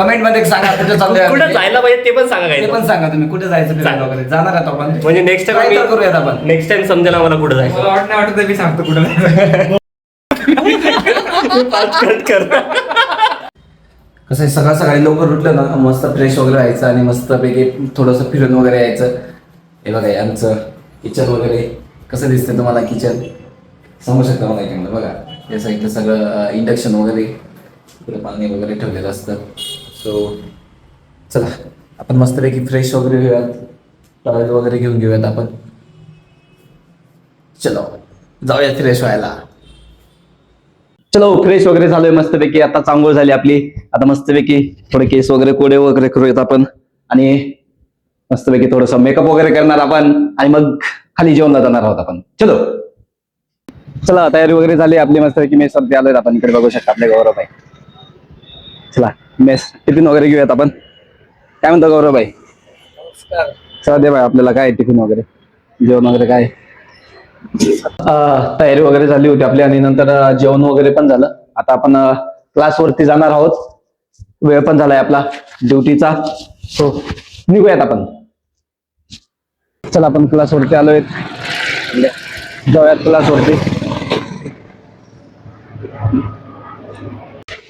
कमेंटमध्ये सांगा कुठे चाललोय कुठं. जायला पाहिजे ते पण सांगा ते काय पण सांगा तुम्ही कुठे जायचं फिरायला. वगैरे. जाणार आहात आपण. म्हणजे नेक्स्ट Try तर टाइम करूयात आपण. नेक्स्ट टाइम समजेल आम्हाला कुठं जायचं. मला वाटत नाही वाटत मी सांगतो कुठं कसं आहे सकाळ सकाळी लवकर उठलं ना मस्त फ्रेश वगैरे व्हायचं आणि मस्त पैकी थोडंसं फिरून वगैरे यायचं. हे बघा हे आमचं किचन वगैरे. कसं दिसतंय तुम्हाला किचन सांगू शकता मला इकडनं बघा या साईडला सगळं इंडक्शन वगैरे. इकडे पाणी वगैरे ठेवलेलं असतं. सो चला आपण मस्तपैकी फ्रेश वगैरे घेऊयात टॉवेल वगैरे घेऊन घेऊयात आपण. चलो जाऊयात फ्रेश व्हायला. चलो फ्रेश वगैरे झालोय मस्तपैकी. आता चांगोळ झाली आपली. आता मस्तपैकी थोडे केस वगैरे कोडे वगैरे करूयात आपण. आणि मस्तपैकी थोडस मेकअप वगैरे करणार आपण. आणि मग खाली जेवणला जाणार आहोत आपण. चलो. चला तयारी वगैरे झाली आपली मस्तपैकी. मी सध्या आलोय आपण. इकडे बघू शकता आपले गौरव आहे चला. मेस टिफिन वगैरे घेऊयात आपण. काय म्हणतो गौरव भाई चला दे भाई आपल्याला काय टिफिन वगैरे? जेवण वगैरे काय? अं, तयारी वगैरे झाली होती आपली आणि नंतर अं, जेवण वगैरे पण झालं. आता आपण क्लास वरती जाणार आहोत. वेळ पण झालाय आपला ड्युटीचा. सो निघूयात आपण. चला आपण क्लास वरती आलोय जाऊयात क्लास वरती.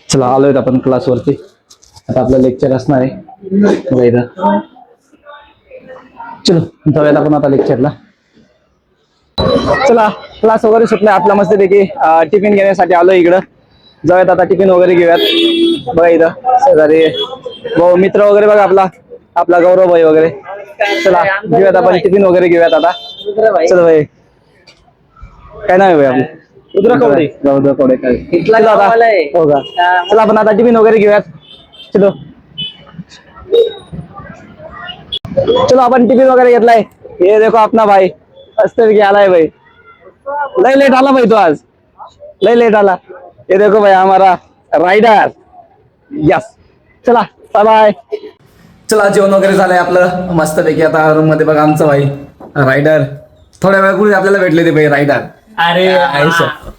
चला आलोय आपण क्लास वरती. आता आपलं लेक्चर असणार आहे. इथं. चलो जाऊयात आपण आता लेक्चरला चला क्लास वगैरे सुटलाय. आपला मस्तपैकी टिफिन घेण्यासाठी आलो इकडं. जाऊयात आता टिफिन वगैरे घेऊयात. बघा इथं शेजारी. भाऊ मित्र वगैरे बघा आपला. आपला गौरव भाई वगैरे. चला घेऊयात आपण टिफिन वगैरे घेऊयात आता. चला भाई. काय नाव आहे भाई आपलं? रुद्र कवडे गौरव कवडे काय. हो चला आपण आता टिफिन वगैरे घेऊयात. चलो। चलो आपण टिफिन वगैरे घेतलाय. ये देखो अपना भाई की आलाय भाई. लय लेट आला भाई तो आज. लय लेट आला. ये देखो भाई हमारा राइडर यस चला बाय बाय चला जेवण वगैरे झालंय आपलं. मस्त पैकी आता रूममध्ये बघा आमचं भाई रायडर थोड्या वेळापूर्वी आपल्याला भेटले ते भाई रायडर अरे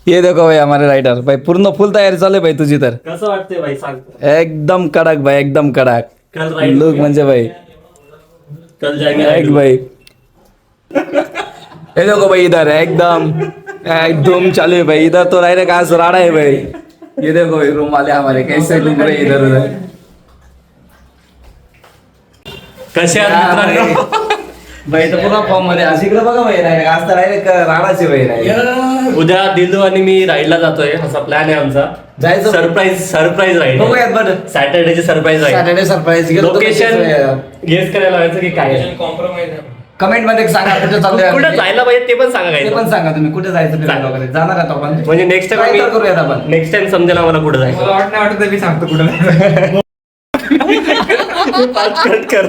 ये देखो भाई हमारे रायडर भाई पूर्ण फुल तयारी चालू आहे भाई तुझी तर. कसं वाटतंय भाई? सांग. एकदम कडक भाई एकदम कडक. कल राईड लुक म्हणजे भाई. कल जाएंगे एक. भाई. ये देखो भाई इधर एकदम. एकदम चालू है भाई. इधर तो रायडर कहाँ से राड़ा है भाई. ये देखो भाई रूम वाले हमारे कैसे घूम रहे हैं इधर उधर कसे आहात मित्रांनो? भाई तर पूर्ण फॉर्ममध्ये. आज इकडे बघा भाई रायडर आज तर डायरेक्ट राडाचे भाई रायडर उद्या दिलू आणि मी राईडला जातोय असा प्लॅन आहे आमचा. जायचं? सरप्राईज सरप्राईज राईड बघूयात बरं. सॅटर्डेची surprise ride Saturday surprise location guess करायला लावायचं की काय आहे. कॉम्प्रोमाइज कमेंटमध्ये सांगा कुठे चाललोय कुठं. जायला पाहिजे ते पण सांगा ते काय पण सांगा तुम्ही कुठे जायचं फिरायला सांगा. वगैरे. जाणार आहात आपण. म्हणजे नेक्स्ट Try तर टाइम करूयात आपण. नेक्स्ट टाइम समजेल आम्हाला कुठं मला जायचं वाटत नाही वाटत मी सांगतो कुठं पाच कर सेव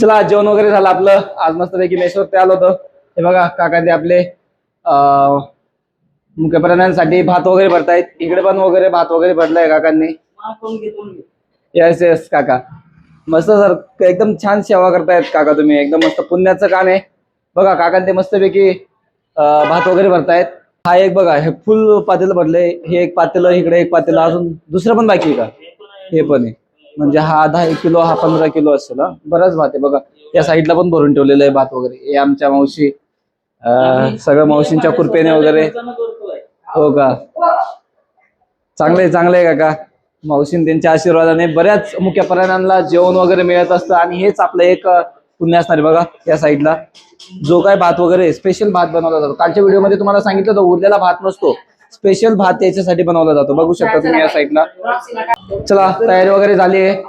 चला जेवण वगैरे झालं आपलं. आज मस्त पैकी मेसवरती आलो होतो. हे बघा काका ते आपले मुख्यप्रधानांसाठी मुख्य प्राण्यांसाठी भात वगैरे भरतायत. इकडे पण वगैरे भात वगैरे भरलाय काकांनी. येस येस काका. मस्त सर एकदम छान सेवा करतायत काका तुम्ही. एकदम मस्त पुण्याचं काम आहे. बघा काकांनी ते मस्तपैकी भात वगैरे भरतायत. हा एक बघा हे फुल पातेलं भरले हे एक पातेलं इकडे एक पातेलं. अजून दुसरं पण बाकी आहे का? हे पण आहे. म्हणजे हा दहा एक किलो हा पंधरा किलो असेल हा. बराच भात आहे. बघा या साईडला पण भरून ठेवलेलं आहे भात वगैरे. हे आमच्या मावशी अं, सगळं मावशींच्या कृपेने वगैरे. हो का? चांगले चांगले काका. मावशीन त्यांच्या आशीर्वादाने बऱ्याच मुख्य प्राण्यांना जेवण वगैरे मिळत असतं आणि हेच आपलं एक अं, पुण्य असणार आहे बघा या साईडला. जो काय भात वगैरे स्पेशल भात बनवला जातो. कालच्या व्हिडिओमध्ये तुम्हाला सांगितलं होतं उरलेला भात नसतो. स्पेशल भात याच्यासाठी बनवला जातो. बघू शकता तुम्ही या साईडला. चला तयारी वगैरे झाली आहे.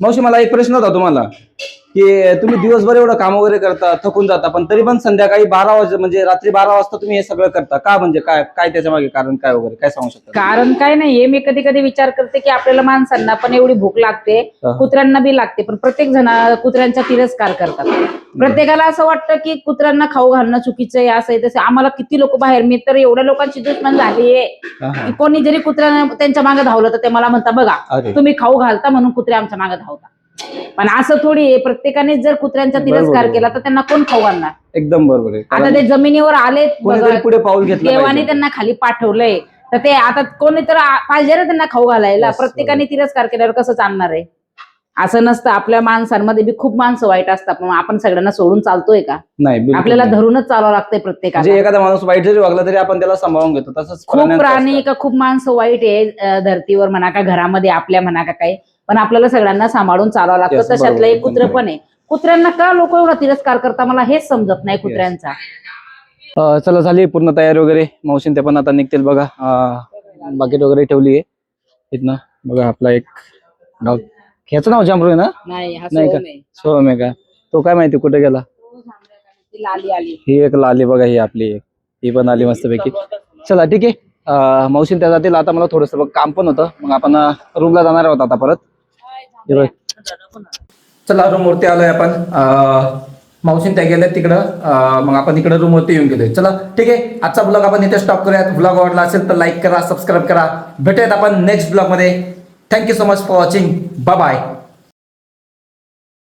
मावशी मला एक प्रश्न होता तुम्हाला. की तुम्ही दिवसभर एवढं काम वगैरे करता थकून जाता पण तरी पण संध्याकाळी बारा वाजता म्हणजे रात्री बारा वाजता तुम्ही हे सगळं करता का म्हणजे काय काय त्याच्यामागे कारण काय वगैरे काय सांगू शकता कारण काय नाहीये मी कधी कधी विचार करते की आपल्याला माणसांना पण एवढी भूक लागते हा. कुत्र्यांना बी लागते पण प्रत्येक जण कुत्र्यांचा तिरस्कार करतात प्रत्येकाला असं वाटतं की कुत्र्यांना खाऊ घालणं चुकीचं आहे असं आहे तसं आम्हाला किती लोक बाहेर मी तर एवढ्या लोकांची दुश्मन झाली आहे हा, हा. की कोणी जरी कुत्र्याने त्यांच्या मागे धावलं तर ते मला म्हणता बघा अरे. तुम्ही खाऊ घालता म्हणून कुत्रे आमच्या मागे धावता पण असं थोडी आहे प्रत्येकाने जर कुत्र्यांचा तिरस्कार. केला तर त्यांना कोण खाऊ एकदम बरोबर आहे आता ते जमिनीवर बघा. पुढे पाऊल घेतलं देवाने. त्यांना खाली पाठवलंय तर ते आता कोणी तर पाहिजे ना त्यांना खाऊ घालायला प्रत्येकाने तिरस्कार केल्यावर कसं चालणार आहे असं नसतं आपल्या माणसांमध्ये बी खूप माणसं वाईट असतात पण आपण सगळ्यांना सोडून चालतोय का नाही आपल्याला. धरूनच चालावं लागतंय म्हणजे प्रत्येकाला एखादा माणूस वाईट जरी वागला तरी आपण त्याला सांभाळून घेतो तसंच खूप प्राणी. का खूप माणसं वाईट आहे धरतीवर म्हणा का घरामध्ये आपल्या म्हणा का काही पण आपल्याला सगळ्यांना सांभाळून चालावं लागतं. तशातलं एक कुत्र पण आहे. कुत्र्यांना का लोक एवढा तिरस्कार करता? मला हेच समजत नाही कुत्र्यांचा. अं, चला झाली पूर्ण तयारी वगैरे. मावशीन ते पण आता निघतील बघा. बकेट वगैरे ठेवली आहे. इथनं बघा आपला एक डॉग. ह्याचं नाव जांभरू आहे ना? नाही हा नाही का? सोहम आहे. सोहम आहे का? तो काय माहिती कुठे गेला? ती लाली आली. ही एक लाली बघा ही आपली एक. ही पण आली मस्तपैकी. चला ठीक आहे. अं, मावशीन त्या जातील. आता मला थोडस काम पण होतं. मग आपण रूमला जाणार आहोत आता परत. चला रूम वरती आलोय आपण. मावशीन त्या गेल्या तिकडं. मग आपण इकडे रूम वरती येऊन गेलोय. चला ठीक आहे. आजचा ब्लॉग आपण इथे स्टॉप करूयात. ब्लॉग आवडला असेल तर लाईक करा सबस्क्राईब करा. भेटूयात आपण नेक्स्ट ब्लॉगमध्ये. Thank you so much for watching bye